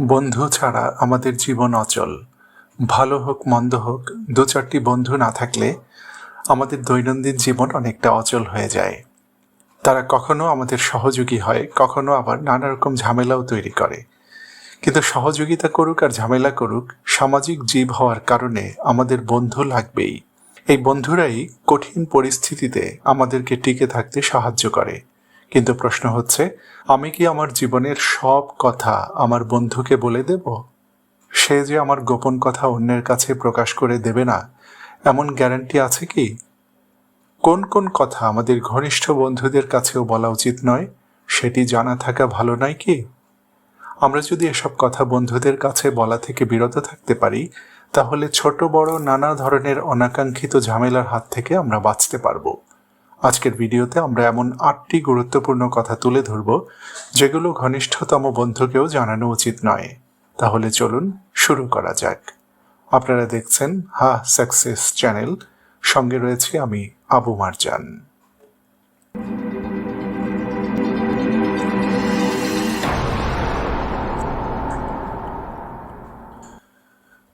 বন্ধু ছাড়া আমাদের জীবন অচল। ভালো হোক, মন্দ হোক, দু চারটি বন্ধু না থাকলে আমাদের দৈনন্দিন জীবন অনেকটা অচল হয়ে যায়। তারা কখনো আমাদের সহযোগী হয়, কখনো আবার নানা রকম ঝামেলাও তৈরি করে। কিন্তু সহযোগিতা করুক আর ঝামেলা করুক, সামাজিক জীব হওয়ার কারণে আমাদের বন্ধু লাগবেই। এই বন্ধুরাই কঠিন পরিস্থিতিতে আমাদেরকে টিকে থাকতে সাহায্য করে। কিন্তু প্রশ্ন হচ্ছে, আমি কি আমার জীবনের সব কথা আমার বন্ধুকে বলে দেব? সে যে আমার গোপন কথা অন্যের কাছে প্রকাশ করে দেবে না, এমন গ্যারান্টি আছে কি? কোন কোন কথা আমাদের ঘনিষ্ঠ বন্ধুদের কাছেও বলা উচিত নয়, সেটি জানা থাকা ভালো নয় কি? আমরা যদি এসব কথা বন্ধুদের কাছে বলা থেকে বিরত থাকতে পারি, তাহলে ছোট বড় নানা ধরনের অনাকাঙ্ক্ষিত ঝামেলার হাত থেকে আমরা বাঁচতে পারব। আজকের ভিডিওতে আমরা এমন আটটি গুরুত্বপূর্ণ কথা তুলে ধরব, যেগুলো ঘনিষ্ঠতম বন্ধুকেও জানানো উচিত নয়। তাহলে চলুন শুরু করা যাক। আপনারা দেখছেন হা সাকসেস চ্যানেল। সঙ্গে রয়েছে আমি, আবু মারজান।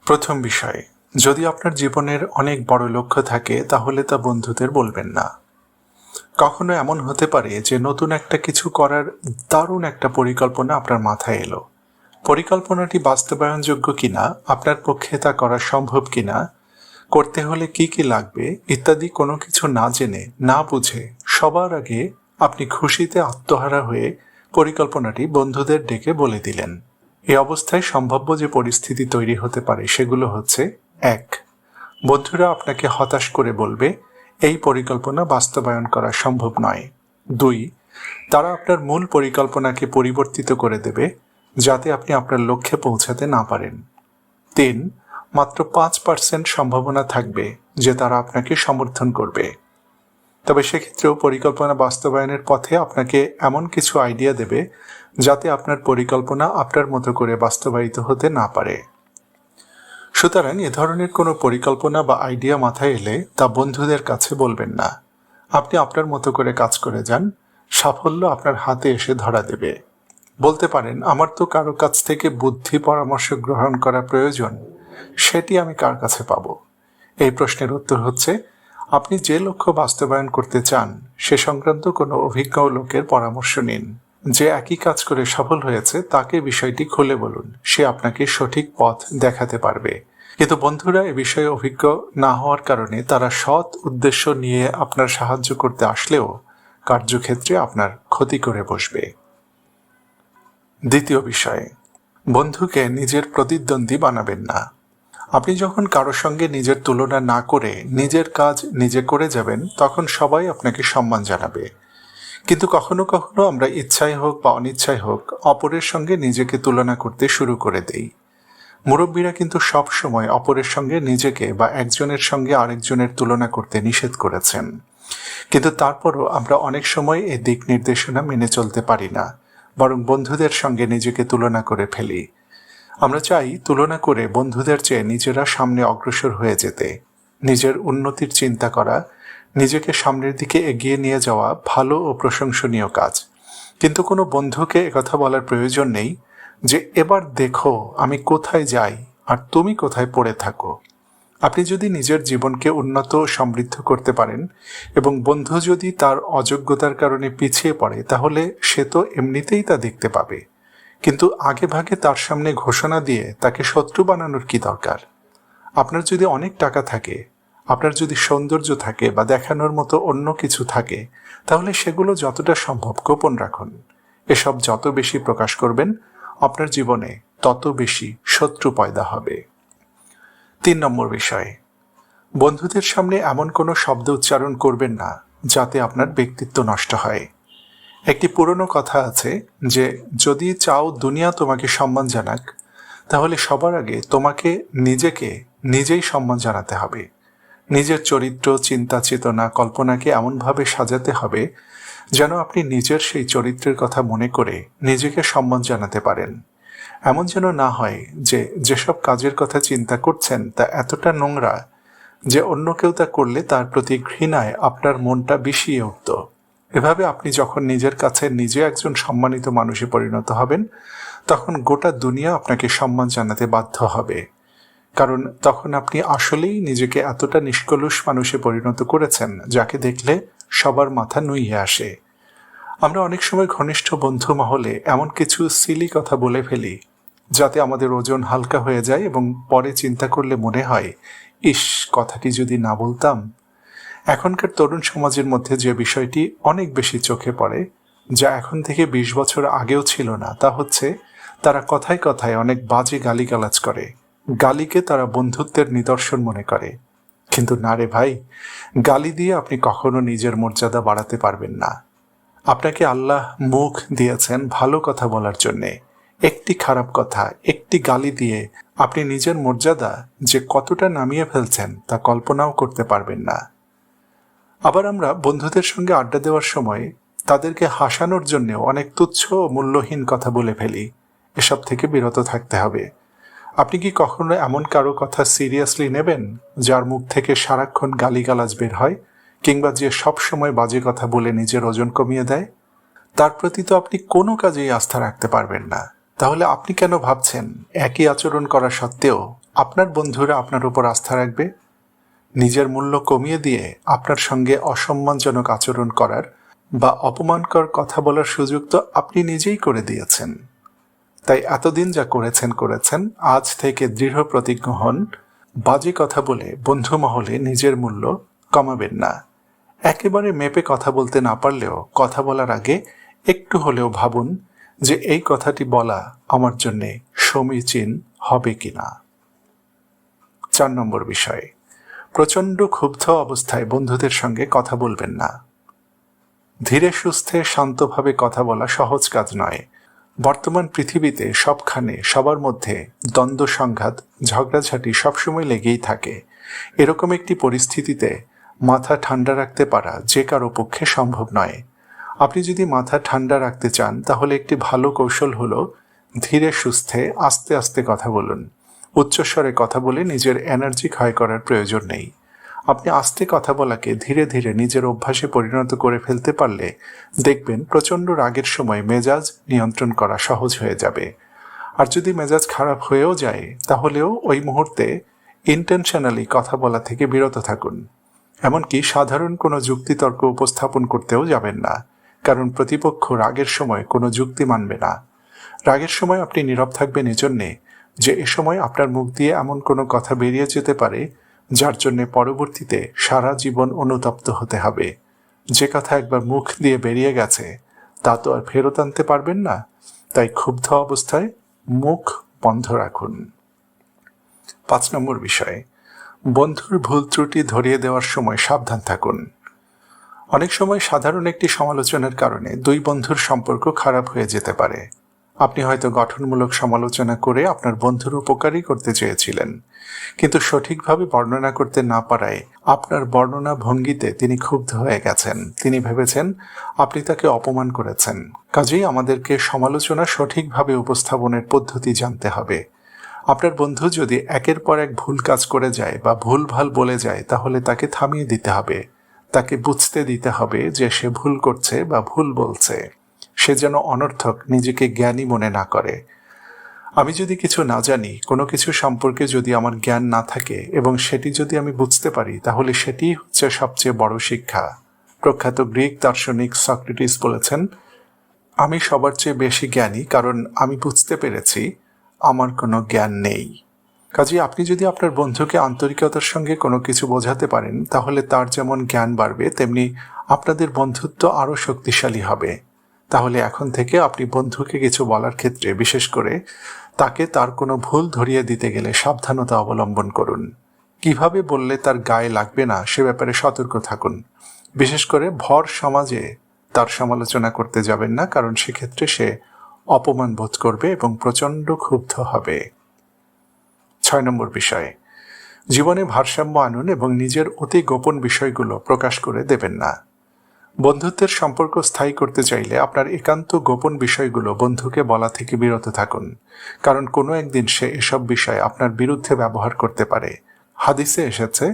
প্রথম বিষয়, যদি আপনার জীবনের অনেক বড় লক্ষ্য থাকে, তাহলে তা বন্ধুদের বলবেন না। কখনো এমন হতে পারে যে নতুন একটা কিছু করার দারুণ একটা পরিকল্পনা আপনার মাথায় এলো। পরিকল্পনাটি বাস্তবায়নযোগ্য কিনা, আপনার পক্ষে তা করা সম্ভব কিনা, করতে হলে কি কি লাগবে, ইত্যাদি কোনো কিছু না জেনে, না বুঝে সবার আগে আপনি খুশিতে আত্মহারা হয়ে পরিকল্পনাটি বন্ধুদের ডেকে বলে দিলেন। এই অবস্থায় সম্ভাব্য যে পরিস্থিতি তৈরি হতে পারে সেগুলো হচ্ছে, এক, বন্ধুরা আপনাকে হতাশ করে বলবে এই পরিকল্পনা বাস্তবায়ন করা সম্ভব নয়। দুই, তারা আপনার মূল পরিকল্পনাকে পরিবর্তিত করে দেবে যাতে আপনি আপনার লক্ষ্যে পৌঁছাতে না পারেন। তিন, মাত্র পাঁচ পার্সেন্ট সম্ভাবনা থাকবে যে তারা আপনাকে সমর্থন করবে। তবে সেক্ষেত্রেও পরিকল্পনা বাস্তবায়নের পথে আপনাকে এমন কিছু আইডিয়া দেবে যাতে আপনার পরিকল্পনা আপনার মতো করে বাস্তবায়িত হতে না পারে। সুতরাং এ ধরনের কোনো পরিকল্পনা বা আইডিয়া মাথায় এলে তা বন্ধুদের কাছে বলবেন না। আপনি আপনার মতো করে কাজ করে যান, সাফল্য আপনার হাতে এসে ধরা দেবে। বলতে পারেন, আমার তো কারও কাছ থেকে বুদ্ধি পরামর্শ গ্রহণ করা প্রয়োজন, সেটি আমি কার কাছে পাব? এই প্রশ্নের উত্তর হচ্ছে, আপনি যে লক্ষ্য বাস্তবায়ন করতে চান, সে সংক্রান্ত কোনো অভিজ্ঞ লোকের পরামর্শ নিন। যে একই কাজ করে সফল হয়েছে, তাকে বিষয়টি খুলে বলুন। সে আপনাকে সঠিক পথ দেখাতে পারবে। কিন্তু বন্ধুরা, এ বিষয়ে অভিজ্ঞ না হওয়ার কারণে তারা সৎ উদ্দেশ্য নিয়ে আপনার সাহায্য করতে আসলেও কার্যক্ষেত্রে আপনার ক্ষতি করে বসবে। দ্বিতীয় বিষয়, বন্ধুকে নিজের প্রতিদ্বন্দ্বী বানাবেন না। আপনি যখন কারোর সঙ্গে নিজের তুলনা না করে নিজের কাজ নিজে করে যাবেন, তখন সবাই আপনাকে সম্মান জানাবে। কিন্তু কখনো কখনো আমরা ইচ্ছাই হোক বা অনিচ্ছাই হোক, অপরের সঙ্গে নিজেকে তুলনা করতে শুরু করে দেই। মুরব্বীরা কিন্তু সব সময় অপরের সঙ্গে নিজেকে বা একজনের সঙ্গে আরেকজনের তুলনা করতে নিষেধ করেছেন। কিন্তু তারপরও আমরা অনেক সময় এই দিক নির্দেশনা মেনে চলতে পারি না, বরং বন্ধুদের সঙ্গে নিজেকে তুলনা করে ফেলি। আমরা চাই তুলনা করে বন্ধুদের চেয়ে নিজেরা সামনে অগ্রসর হয়ে যেতে, নিজের উন্নতির চিন্তা করা নিজেকে সামনের দিকে এগিয়ে নিয়ে যাওয়া ভালো ও প্রশংসনীয় কাজ। কিন্তু কোনো বন্ধুকে একথা বলার প্রয়োজন নেই যে, এবার দেখো আমি কোথায় যাই আর তুমি কোথায় পড়ে থাকো। আপনি যদি নিজের জীবনকে উন্নত সমৃদ্ধ করতে পারেন এবং বন্ধু যদি তার অযোগ্যতার কারণে পিছিয়ে পড়ে, তাহলে সে তো এমনিতেই তা দেখতে পাবে। কিন্তু আগে ভাগে তার সামনে ঘোষণা দিয়ে তাকে শত্রু বানানোর কি দরকার? আপনার যদি অনেক টাকা থাকে আপনার যদি সৌন্দর্য থাকে বা দেখানোর মতো অন্য কিছু থাকে, তাহলে সেগুলো যতটা সম্ভব গোপন রাখুন। এসব যত বেশি প্রকাশ করবেন, আপনার জীবনে তত বেশি শত্রু পয়দা হবে। তিন নম্বর বিষয়, বন্ধুদের সামনে এমন কোনো শব্দ উচ্চারণ করবেন না, যাতে আপনার ব্যক্তিত্ব নষ্ট হয়। একটি পুরনো কথা আছে যে, যদি চাও দুনিয়া তোমাকে সম্মান জানাক, তাহলে সবার আগে তোমাকে নিজেকে নিজেই সম্মান জানাতে হবে। নিজের চরিত্র, চিন্তা, চেতনা, কল্পনাকে এমনভাবে সাজাতে হবে যেন আপনি নিজের সেই চরিত্রের কথা মনে করে নিজেকে সম্মান জানাতে পারেন। এমন যেন না হয় যে যেসব কাজের কথা চিন্তা করছেন তা এতটা নোংরা যে অন্য কেউ তা করলে তার প্রতি ঘৃণায় আপনার মনটা বিষিয়ে উঠত। এভাবে আপনি যখন নিজের কাছে নিজে একজন সম্মানিত মানুষে পরিণত হবেন, তখন গোটা দুনিয়া আপনাকে সম্মান জানাতে বাধ্য হবে। কারণ তখন আপনি আসলেই নিজেকে এতটা নিষ্কলুষ মানুষে পরিণত করেছেন, যাকে দেখলে সবার মাথা নুইয়ে আসে। আমরা অনেক সময় ঘনিষ্ঠ বন্ধু মহলে এমন কিছু সিলি কথা বলে ফেলি, যাতে আমাদের ওজন হালকা হয়ে যায় এবং পরে চিন্তা করলে মনে হয়, ইস, কথাটি যদি না বলতাম। এখনকার তরুণ সমাজের মধ্যে যে বিষয়টি অনেক বেশি চোখে পড়ে, যা এখন থেকে বিশ বছর আগেও ছিল না, তা হচ্ছে তারা কথায় কথায় অনেক বাজে গালিগালাজ করে। গালিকে তারা বন্ধুত্বের নিদর্শন মনে করে। কিন্তু না রে ভাই, গালি দিয়ে আপনি কখনো নিজের মর্যাদা বাড়াতে পারবেন না। আপনাকে আল্লাহ মুখ দিয়েছেন ভালো কথা বলার জন্যে। একটি খারাপ কথা, একটি গালি দিয়ে আপনি নিজের মর্যাদা যে কতটা নামিয়ে ফেলছেন তা কল্পনাও করতে পারবেন না। আবার আমরা বন্ধুদের সঙ্গে আড্ডা দেওয়ার সময় তাদেরকে হাসানোর জন্যেও অনেক তুচ্ছ ও মূল্যহীন কথা বলে ফেলি। এসব থেকে বিরত থাকতে হবে। আপনি কি কখনো এমন কারও কথা সিরিয়াসলি নেবেন, যার মুখ থেকে সারাক্ষণ গালিগালাজ বের হয়, কিংবা যে সব সময় বাজে কথা বলে নিজের ওজন কমিয়ে দেয়? তার প্রতি তো আপনি কোনো কাজেই আস্থা রাখতে পারবেন না। তাহলে আপনি কেন ভাবছেন, একই আচরণ করা সত্ত্বেও আপনার বন্ধুরা আপনার উপর আস্থা রাখবে? নিজের মূল্য কমিয়ে দিয়ে আপনার সঙ্গে অসম্মানজনক আচরণ করার বা অপমানকর কথা বলার সুযোগ তো আপনি নিজেই করে দিয়েছেন। তাই এতদিন যা করেছেন করেছেন, আজ থেকে দৃঢ় প্রতিজ্ঞ হন, বাজে কথা বলে বন্ধু মহলে নিজের মূল্য কমাবেন না। একেবারে মেপে কথা বলতে না পারলেও কথা বলার আগে একটু হলেও ভাবুন যে এই কথাটি বলা আমার জন্যে সমীচীন হবে কিনা। চার নম্বর বিষয়, প্রচণ্ড ক্ষুব্ধ অবস্থায় বন্ধুদের সঙ্গে কথা বলবেন না। ধীরে সুস্থে, শান্তভাবে কথা বলা সহজ কাজ নয়। বর্তমান পৃথিবীতে সবখানে সবার মধ্যে দ্বন্দ্ব সংঘাত, ঝগড়াঝাটি সবসময় লেগেই থাকে। এরকম একটি পরিস্থিতিতে মাথা ঠান্ডা রাখতে পারা যে কারও পক্ষে সম্ভব নয়। আপনি যদি মাথা ঠান্ডা রাখতে চান, তাহলে একটি ভালো কৌশল হলো ধীরে সুস্থে আস্তে আস্তে কথা বলুন। উচ্চস্বরে কথা বলে নিজের এনার্জি ক্ষয় করার প্রয়োজন নেই। আপনি আস্তে কথা বলাকে ধীরে ধীরে নিজের অভ্যাসে পরিণত করে ফেলতে পারলে দেখবেন প্রচণ্ড রাগের সময় মেজাজ নিয়ন্ত্রণ করা সহজ হয়ে যাবে। আর যদি মেজাজ খারাপ হয়েও যায়, তাহলেও ওই মুহূর্তে ইন্টেনশনালি কথা বলা থেকে বিরত থাকুন। এমনকি সাধারণ কোনো যুক্তিতর্ক উপস্থাপন করতেও যাবেন না, কারণ প্রতিপক্ষ রাগের সময় কোনো যুক্তি মানবে না। রাগের সময় আপনি নীরব থাকবেন এজন্যে যে এ সময় আপনার মুখ দিয়ে এমন কোনো কথা বেরিয়ে যেতে পারে যার জন্য পরবর্তীতে সারা জীবন অনুতপ্ত হতে হবে। যে কথা একবার মুখ দিয়ে বেরিয়ে গেছে, তা তো আর ফেরত আনতে পারবেন না। তাই ক্ষুব্ধ অবস্থায় মুখ বন্ধ রাখুন। পাঁচ নম্বর বিষয়, বন্ধুর ভুল ত্রুটি ধরিয়ে দেওয়ার সময় সাবধান থাকুন। অনেক সময় সাধারণ একটি সমালোচনার কারণে দুই বন্ধুর সম্পর্ক খারাপ হয়ে যেতে পারে। আপনি হয়তো গঠনমূলক সমালোচনা করে আপনার বন্ধুর উপকারই করতে চেয়েছিলেন। কিন্তু সঠিকভাবে বর্ণনা করতে না পারায় আপনার বর্ণনা ভঙ্গিতে তিনি ক্ষুব্ধ হয়ে গেছেন। তিনি ভেবেছেন, আপনি তাকে অপমান করেছেন। কাজেই আমাদেরকে সমালোচনা সঠিকভাবে উপস্থাপনের পদ্ধতি জানতে হবে। আপনার বন্ধু যদি একের পর এক ভুল কাজ করে যায় বা ভুল ভালো বলে যায়, তাহলে তাকে থামিয়ে দিতে হবে। তাকে বুঝতে দিতে হবে যে সে ভুল করছে বা ভুল বলছে। সে যেন অনর্থক নিজেকে জ্ঞানী মনে না করে। আমি যদি কিছু না জানি, কোনো কিছু সম্পর্কে যদি আমার জ্ঞান না থাকে এবং সেটি যদি আমি বুঝতে পারি, তাহলে সেটি হচ্ছে সবচেয়ে বড় শিক্ষা। প্রখ্যাত গ্রিক দার্শনিক সক্রেটিস বলেছেন, আমি সবার চেয়ে বেশি জ্ঞানী, কারণ আমি বুঝতে পেরেছি আমার কোনো জ্ঞান নেই। কাজে আপনি যদি আপনার বন্ধুকে আন্তরিকতার সঙ্গে কোনো কিছু বোঝাতে পারেন, তাহলে তার যেমন জ্ঞান বাড়বে, তেমনি আপনাদের বন্ধুত্ব আরও শক্তিশালী হবে। তাহলে এখন থেকে আপনি বন্ধুকে কিছু বলার ক্ষেত্রে, বিশেষ করে তাকে তার কোনো ভুল ধরিয়ে দিতে গেলে সাবধানতা অবলম্বন করুন। কীভাবে বললে তার গায়ে লাগবে না, সে ব্যাপারে সতর্ক থাকুন। বিশেষ করে ভর সমাজে তার সমালোচনা করতে যাবেন না, কারণ সেক্ষেত্রে সে অপমান বোধ করবে এবং প্রচণ্ড ক্ষুব্ধ হবে। ছয় নম্বর বিষয়ে, জীবনে ভারসাম্য আনুন এবং নিজের অতি গোপন বিষয়গুলো প্রকাশ করে দেবেন না। বন্ধুত্বের সম্পর্ক স্থায়ী করতে চাইলে আপনার একান্ত গোপন বিষয়গুলো বন্ধুকে বলা থেকে বিরত থাকুন। কারণ কোনো একদিন সে এসব বিষয় আপনার বিরুদ্ধে ব্যবহার করতে পারে। হাদিসে এসেছে,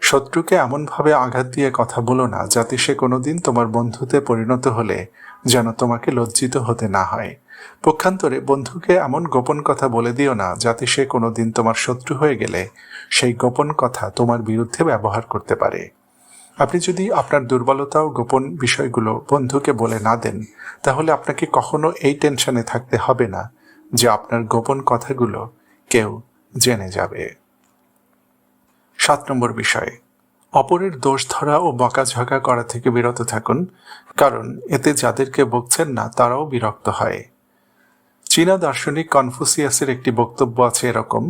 শত্রুকে এমনভাবে আঘাত দিয়ে কথা বলো না, যাতে সে কোনোদিন তোমার বন্ধুতে পরিণত হলে যেন তোমাকে লজ্জিত হতে না হয়। পক্ষান্তরে বন্ধুকে এমন গোপন কথা বলে দিও না, যাতে সে কোনোদিন তোমার শত্রু হয়ে গেলে সেই গোপন কথা তোমার বিরুদ্ধে ব্যবহার করতে পারে। আপনি যদি আপনার দুর্বলতা ও গোপন বিষয়গুলো বন্ধুকে বলে না দেন, তাহলে আপনাকে কখনো এই টেনশনে থাকতে হবে না যে আপনার গোপন কথাগুলো কেউ জেনে যাবে। সাত নম্বর বিষয়, অপরের দোষ ধরা ও বকাঝকা করা থেকে বিরত থাকুন, কারণ এতে যাদেরকে বকছেন না, তারাও বিরক্ত হয়। চীনা দার্শনিক কনফুসিয়াসের একটি বক্তব্য আছে এরকম,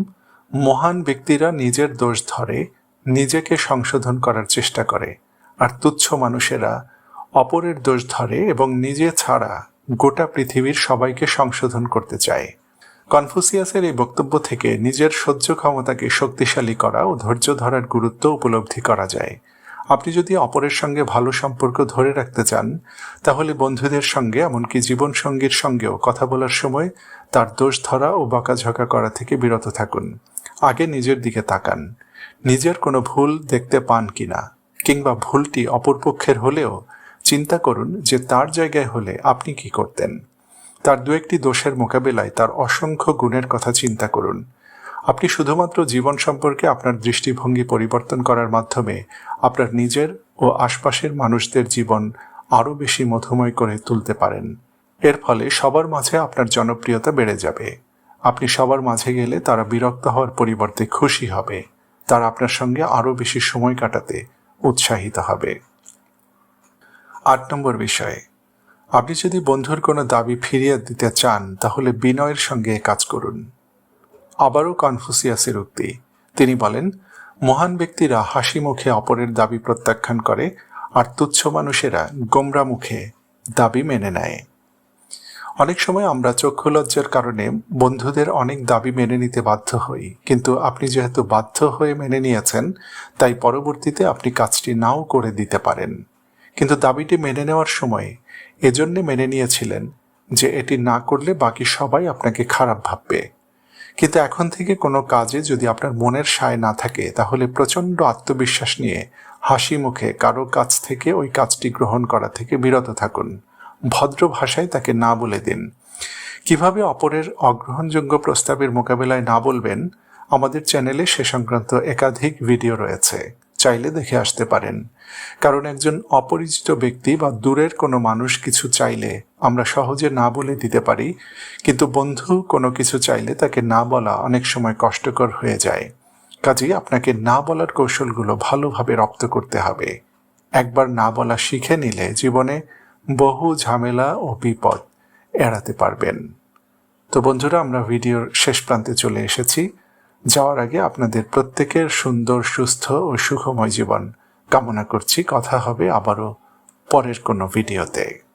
মহান ব্যক্তিরা নিজের দোষ ধরে নিজেকে সংশোধন করার চেষ্টা করে, আর তুচ্ছ মানুষেরা অপরের দোষ ধরে এবং নিজে ছাড়া গোটা পৃথিবীর সবাইকে সংশোধন করতে চায়। কনফুসিয়াসের এই বক্তব্য থেকে নিজের সহ্য ক্ষমতাকে শক্তিশালী করা ও ধৈর্য ধরার গুরুত্ব উপলব্ধি করা যায়। আপনি যদি অপরের সঙ্গে ভালো সম্পর্ক ধরে রাখতে চান, তাহলে বন্ধুদের সঙ্গে, এমনকি জীবনসঙ্গীর সঙ্গেও কথা বলার সময় তার দোষ ধরা ও বকাঝকা করা থেকে বিরত থাকুন। আগে নিজের দিকে তাকান। নিজের কোনো ভুল দেখতে পান কিনা, কিংবা ভুলটি অপরপক্ষের হলেও চিন্তা করুন যে তার জায়গায় হলে আপনি কি করতেন। তার দু একটি দোষের মোকাবেলায় তার অসংখ্য গুণের কথা চিন্তা করুন। আপনি শুধুমাত্র জীবন সম্পর্কে আপনার দৃষ্টিভঙ্গি পরিবর্তন করার মাধ্যমে আপনার নিজের ও আশপাশের মানুষদের জীবন আরও বেশি মধুময় করে তুলতে পারেন। এর ফলে সবার মাঝে আপনার জনপ্রিয়তা বেড়ে যাবে। আপনি সবার মাঝে গেলে তারা বিরক্ত হওয়ার পরিবর্তে খুশি হবে। তারা আপনার সঙ্গে আরও বেশি সময় কাটাতে উৎসাহিত হবে। আট নম্বর বিষয়ে, আপনি যদি বন্ধুর কোনো দাবি ফিরিয়ে দিতে চান, তাহলে বিনয়ের সঙ্গে কাজ করুন। আবারও কনফুসিয়াসের উক্তি, তিনি বলেন, মহান ব্যক্তিরা হাসি মুখে অপরের দাবি প্রত্যাখ্যান করে, আর তুচ্ছ মানুষেরা গোমরা মুখে দাবি মেনে নেয়। অনেক সময় আমরা চক্ষু লজ্জার কারণে বন্ধুদের অনেক দাবি মেনে নিতে বাধ্য হই। কিন্তু আপনি যেহেতু বাধ্য হয়ে মেনে নিয়েছেন, তাই পরবর্তীতে আপনি কাজটি নাও করে দিতে পারেন। কিন্তু দাবিটি মেনে নেওয়ার সময় এজন্য মেনে নিয়েছিলেন যে এটি না করলে বাকি সবাই আপনাকে খারাপ ভাববে। কিন্তু এখন থেকে কোনো কাজে যদি আপনার মনের সায় না থাকে, তাহলে প্রচণ্ড আত্মবিশ্বাস নিয়ে হাসি মুখে কারও কাছ থেকে ওই কাজটি গ্রহণ করা থেকে বিরত থাকুন। ভদ্র ভাষায় তাকে না বলে দিন। কীভাবে অপরের অগ্রহণযোগ্য প্রস্তাবের মোকাবেলায় না বলবেন, আমাদের চ্যানেলে সে সংক্রান্ত একাধিক ভিডিও রয়েছে। চাইলে দেখে আসতে পারেন। কারণ একজন অপরিচিত ব্যক্তি বা দূরের কোনো মানুষ কিছু চাইলে আমরা সহজে না বলে দিতে পারি, কিন্তু বন্ধু কোনো কিছু চাইলে তাকে না বলা অনেক সময় কষ্টকর হয়ে যায়। কাজেই আপনাকে না বলার কৌশলগুলো ভালোভাবে রপ্ত করতে হবে। একবার না বলা শিখে নিলে জীবনে বহু ঝামেলা ও বিপদ এড়াতে পারবেন। তো বন্ধুরা, আমরা ভিডিওর শেষ প্রান্তে চলে এসেছি। যাওয়ার আগে আপনাদের প্রত্যেকের সুন্দর, সুস্থ ও সুখময় জীবন কামনা করছি। কথা হবে আবারও পরের কোনো ভিডিওতে।